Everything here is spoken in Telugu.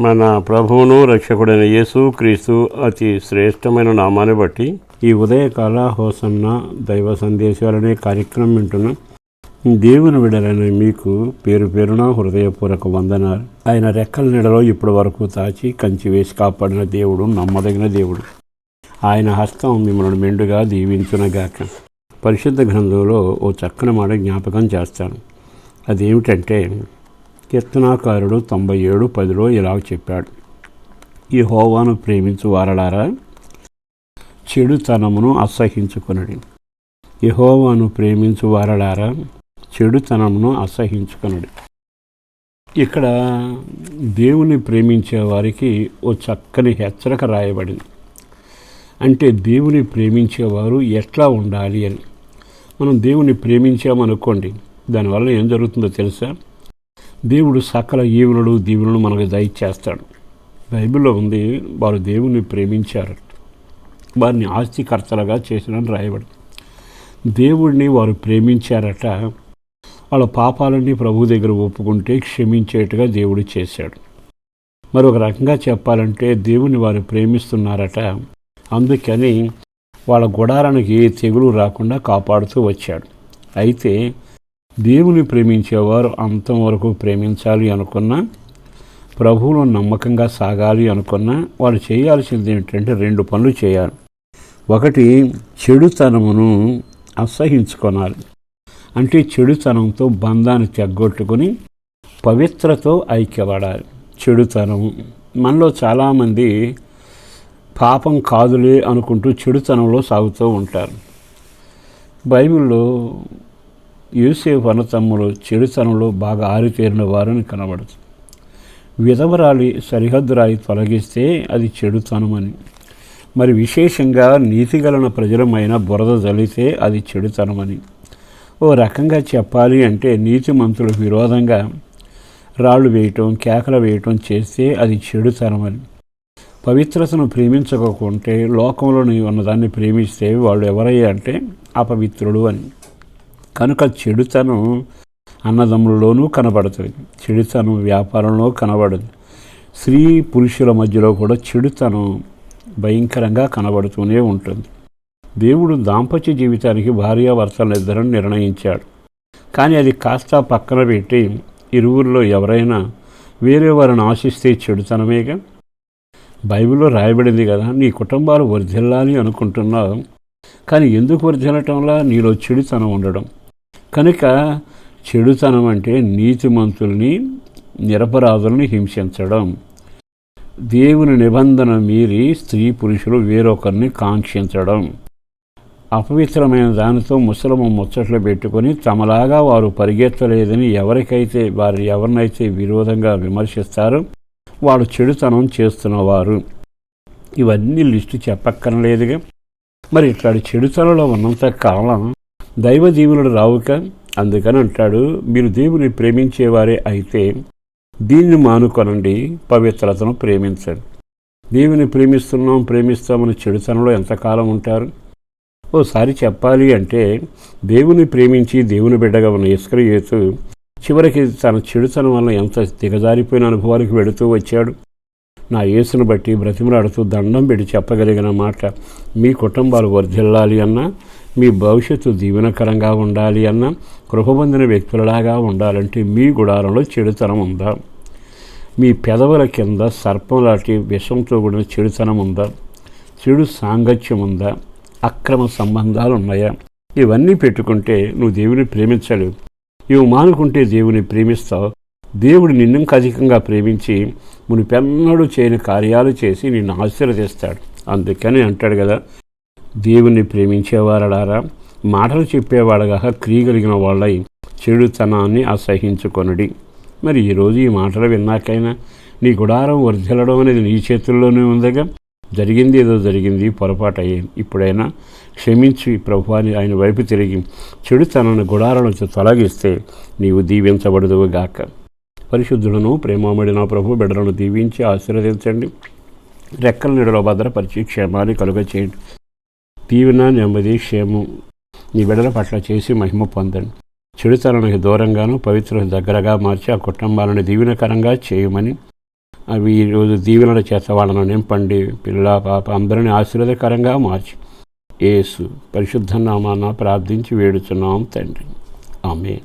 మన ప్రభువును రక్షకుడైన యేసు క్రీస్తు అతి శ్రేష్టమైన నామాన్ని బట్టి ఈ ఉదయకాల హోసన్న దైవ సందేశాలనే కార్యక్రమం వింటున్న. దేవుని విడలైన మీకు పేరు పేరున హృదయపూర్వక వందనాలు. ఆయన రెక్కల నీడలో ఇప్పటి వరకు తాచి కంచి వేసి కాపాడిన దేవుడు నమ్మదగిన దేవుడు. ఆయన హస్తం మిమ్మల్ని మెండుగా దీవించునగాక. పరిశుద్ధ గ్రంథంలో ఓ చక్కని మాట జ్ఞాపకం చేస్తాను. అదేమిటంటే కీర్తనాకారుడు తొంభై ఏడు పదిలో ఇలాగ చెప్పాడు. ఈ హోవాను ప్రేమించు వారలారా చెడుతనమును అసహించుకునడి. యహోవాను ప్రేమించు వారలారా చెడుతనమును అసహించుకొనడి. ఇక్కడ దేవుని ప్రేమించే వారికి ఓ చక్కని హెచ్చరిక రాయబడింది. అంటే దేవుని ప్రేమించేవారు ఎట్లా ఉండాలి అని. మనం దేవుని ప్రేమించామనుకోండి దానివల్ల ఏం జరుగుతుందో తెలుసా? దేవుడు సకల ఈవులను దీవులను మనకు దయచేస్తాడు. బైబిల్లో ఉంది వారు దేవుణ్ణి ప్రేమించారు. వారిని ఆస్తికర్తలుగా చేసినని రాయబడి దేవుడిని వారు ప్రేమించారట. వాళ్ళ పాపాలన్నీ ప్రభు దగ్గర ఒప్పుకుంటే క్షమించేట్టుగా దేవుడు చేశాడు. మరి ఒక రకంగా చెప్పాలంటే దేవుని వారు ప్రేమిస్తున్నారట. అందుకని వాళ్ళ గుడారానికి తెగులు రాకుండా కాపాడుతూ వచ్చాడు. అయితే దేవుని ప్రేమించేవారు అంతం వరకు ప్రేమించాలి అనుకున్నా ప్రభువులో నమ్మకంగా సాగాలి అనుకున్నా వాళ్ళు చేయాల్సింది ఏంటంటే రెండు పనులు చేయాలి. ఒకటి చెడుతనమును అసహించుకొనాలి. అంటే చెడుతనంతో బంధాన్ని తెగ్గొట్టుకుని పవిత్రతో ఐక్యపడాలి. చెడుతనము మనలో చాలామంది పాపం కాదులే అనుకుంటూ చెడుతనంలో సాగుతూ ఉంటారు. బైబిల్లో యూసేఫ్ అన్నతమ్ములు చెడుతనంలో బాగా ఆరితేరిన వారని కనబడుతుంది విధవరాలి సరిహద్దు రాయి తొలగిస్తే అది చెడుతనమని. మరి విశేషంగా నీతిగలన ప్రజలమైన బురద జలితే అది చెడుతనమని. ఓ రకంగా చెప్పాలి అంటే నీతిమంతులకు విరోధంగా రాళ్ళు వేయటం కేకలు వేయటం చేస్తే అది చెడుతనమని. పవిత్రతను ప్రేమించకుంటే లోకంలోని ఉన్నదాన్ని ప్రేమిస్తే వాళ్ళు ఎవరయ్యా అంటే అపవిత్రుడు అని. కనుక చెడుతనం అన్నదమ్ములలోనూ కనబడుతుంది. చెడుతనం వ్యాపారంలో కనబడదు. స్త్రీ పురుషుల మధ్యలో కూడా చెడుతనం భయంకరంగా కనబడుతూనే ఉంటుంది. దేవుడు దాంపత్య జీవితానికి భార్యాభర్తలను ఇద్దరని నిర్ణయించాడు. కానీ అది కాస్త పక్కన పెట్టి ఇరువురిలో ఎవరైనా వేరే వారిని ఆశిస్తే చెడుతనమేగా? బైబిల్లో రాయబడింది కదా నీ కుటుంబాలు వర్ధిల్లాలి అనుకుంటున్నావు. కానీ ఎందుకు వర్ధిల్లటంలా నీలో చెడుతనం ఉండడం. కనుక చెడుతనం అంటే నీతిమంతుల్ని నిరపరాధుల్ని హింసించడం. దేవుని నిబంధన మీరి స్త్రీ పురుషులు వేరొకరిని కాంక్షించడం. అపవిత్రమైన దానితో ముసలము ముచ్చట్లు పెట్టుకొని తమలాగా వారు పరిగెత్తలేదని ఎవరికైతే వారు ఎవరినైతే విరోధంగా విమర్శిస్తారో వాళ్ళు చెడుతనం చేస్తున్నవారు. ఇవన్నీ లిస్టు చెప్పక్కర్లేదుగా. మరి ఇట్లాంటి చెడుతనంలో ఉన్నంత కాలం దైవ దీవునుడు రావుక అందుకని అంటాడు మీరు దేవుని ప్రేమించేవారే అయితే దీన్ని మానుకొనండి పవిత్రతను ప్రేమించండి. దేవుని ప్రేమిస్తున్నాం ప్రేమిస్తామని చెడుతనంలో ఎంతకాలం ఉంటారు? ఓసారి చెప్పాలి అంటే దేవుని ప్రేమించి దేవుని బిడ్డగా ఉన్న ఇస్కరయేతు చివరికి తన చెడుతనం వల్ల ఎంత దిగజారిపోయిన అనుభవానికి వెళుతూ వచ్చాడు. నా యేసును బట్టి బ్రతిమలాడుతూ దండం పెట్టి చెప్పగలిగిన మాట మీ కుటుంబాలు వర్ధిల్లాలి అన్నా మీ భవిష్యత్తు దీవెనకరంగా ఉండాలి అన్నా కృపబందిన వ్యక్తులలాగా ఉండాలంటే మీ గుడారంలో చెడుతనం ఉందా? మీ పెదవుల కింద సర్పం లాంటి విషంతో కూడిన చెడుతనం ఉందా? చెడు సాంగత్యం ఉందా? అక్రమ సంబంధాలు ఉన్నాయా? ఇవన్నీ పెట్టుకుంటే నువ్వు దేవుని ప్రేమించలేవు. ఇవి మానుకుంటే దేవుని ప్రేమిస్తావు. దేవుడు నిన్ను అధికంగా ప్రేమించి మునిపెన్నడూ చేయని కార్యాలు చేసి నిన్ను ఆశీర్వదిస్తాడు. అందుకని అంటాడు కదా దేవుణ్ణి ప్రేమించేవారడారా మాటలు చెప్పేవాడగా క్రియగలిగిన వాళ్ళై చెడుతనాన్ని అసహించుకొనుడి. మరి ఈరోజు ఈ మాటలు విన్నాకైనా నీ గుడారం వర్ధిల్లడం అనేది నీ చేతుల్లోనే ఉందగా. జరిగింది ఏదో జరిగింది పొరపాటు అయ్యింది ఇప్పుడైనా క్షమించి ప్రభువాని ఆయన వైపు తిరిగి చెడుతనను గుడారం నుంచి తొలగిస్తే నీవు దీవించబడదువు గాక. పరిశుద్ధులను ప్రేమమడిన ప్రభు బిడ్డలను దీవించి ఆశీర్వదించండి. రెక్కల నీడలో భద్రపరిచి క్షేమాన్ని కలుగ చేయండి దీవెన నెమ్మది క్షేమం నీ బిడ్డల పట్ల చేసి మహిమ పొందండి. చెడుతనానికి దూరంగాను పవిత్ర దగ్గరగా మార్చి ఆ కుటుంబాలను దీవెనకరంగా చేయమని. అవి ఈరోజు దీవెనల చేత వాళ్ళను నింపండి. పిల్ల పాప అందరిని ఆశీర్వదకరంగా మార్చి. ఏసు పరిశుద్ధ నామాన ప్రార్థించి వేడుచున్నాం తండ్రి. ఆమె